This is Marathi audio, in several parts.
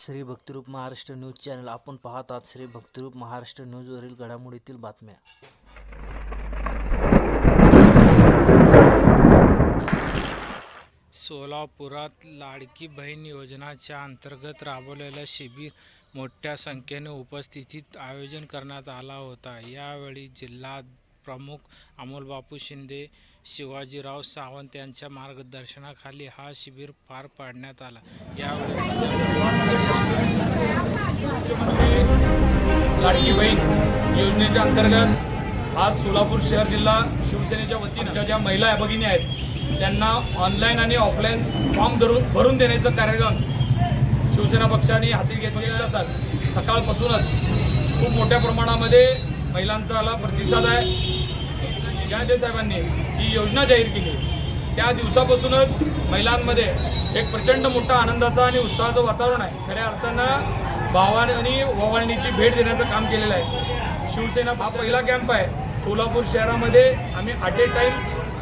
Shri Bhaktirup Maharashtra news channel. आपण पाहत आहात श्री भक्तिरूप महाराष्ट्र न्यूजवरील घडामोडीतील बातम्या. सोलापुरात लाडकी बहीण योजनाच्या अंतर्गत राबवलेलं शिबिर मोठ्या संख्येने उपस्थितीत आयोजन करण्यात आला होता. यावेळी जिल्हा प्रमुख अमोलबापू शिंदे शिवाजीराव सावंत यांच्या मार्गदर्शनाखाली हा शिबिर पार पाडण्यात आला. यावेळी लाडकी बहीण योजनेच्या अंतर्गत आज सोलापूर शहर जिल्हा शिवसेनेच्या वतीनं ज्या ज्या महिला भगिनी आहेत त्यांना ऑनलाईन आणि ऑफलाईन फॉर्म धरून भरून देण्याचं कार्यक्रम शिवसेना पक्षाने हाती घेतलेला असाल. सकाळपासूनच खूप मोठ्या प्रमाणामध्ये महिलांचा आला प्रतिसाद आहे. जयदेव साहेबांनी ही योजना जाहीर केली. त्या दिवसापासूनच महिलांमध्ये एक प्रचंड मोठा आनंदाचा आणि उत्साहाचं वातावरण आहे. खऱ्या अर्थानं भावानी आणि ओवाळणीची भेट देण्याचं काम केलेलं आहे. शिवसेना हा पहिला कॅम्प आहे. सोलापूर शहरामध्ये आम्ही अट ए टाईम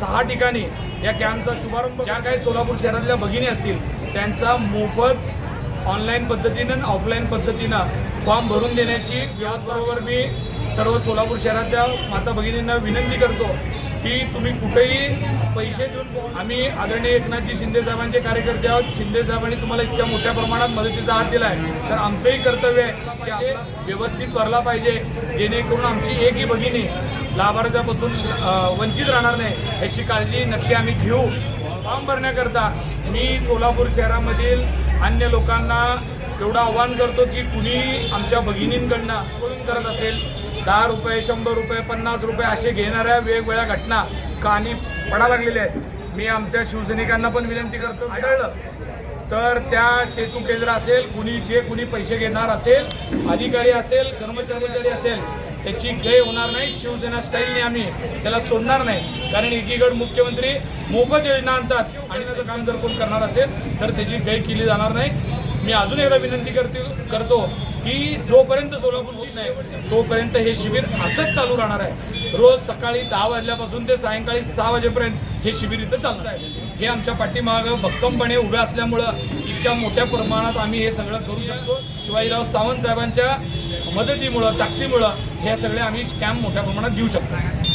सहा ठिकाणी या कॅम्पचा शुभारंभ ज्या काही सोलापूर शहरातल्या भगिनी असतील त्यांचा मोफत ऑनलाईन पद्धतीनं आणि ऑफलाईन पद्धतीनं फॉर्म भरून देण्याची व्यासबरोबर मी सर्व सोलापूर शहरातल्या माता भगिनींना विनंती करतो. की तुम्ही कुठेही पैसे देऊन आम्ही आदरणीय एकनाथजी शिंदे साहेबांचे कार्यकर्ते आहोत. शिंदे साहेबांनी तुम्हाला इतक्या मोठ्या प्रमाणात मदतीचा हात दिला आहे तर आमचंही कर्तव्य आहे की आपला व्यवस्थित भरला पाहिजे जेणेकरून आमची एकही भगिनी लाभार्थ्यापासून वंचित राहणार नाही याची काळजी नक्की आम्ही घेऊ. फॉर्म भरण्याकरता मी सोलापूर शहरामधील अन्य लोकांना एवढं आव्हान करतो की कुणी आमच्या भगिनींकडनं कोण करत असेल दहा रुपये शंभर रुपये पन्नास रुपये असे घेणाऱ्या वेगवेगळ्या घटना कानी पडा लागलेल्या आहेत. मी आमच्या शिवसैनिकांना पण विनंती करतो. आढळलं. तर त्या सेतू केंद्र असेल कुणी जे कुणी पैसे घेणार असेल अधिकारी असेल कर्मचारी असेल त्याची गय होणार नाही. शिवसेना स्टाईलने आम्ही त्याला सोडणार नाही. कारण एकीकडे मुख्यमंत्री मोफत योजना आणतात आणि त्याचं काम जर कोण करणार असेल तर त्याची गय केली जाणार नाही. मी अजून एकदा विनंती करते करतो की जोपर्यंत सोलापूर होत नाही तोपर्यंत हे शिबिर असंच चालू राहणार आहे. रोज सकाळी दहा वाजल्यापासून ते सायंकाळी सहा वाजेपर्यंत हे शिबिर इथं चालत आहे. हे आमच्या पाठीमागं भक्कमपणे उभे असल्यामुळं इतक्या मोठ्या प्रमाणात आम्ही हे सगळं करू शकतो. शिवाजीराव सावंत साहेबांच्या मदतीमुळं ताकदीमुळं हे सगळे आम्ही कॅम्प मोठ्या प्रमाणात देऊ शकतो.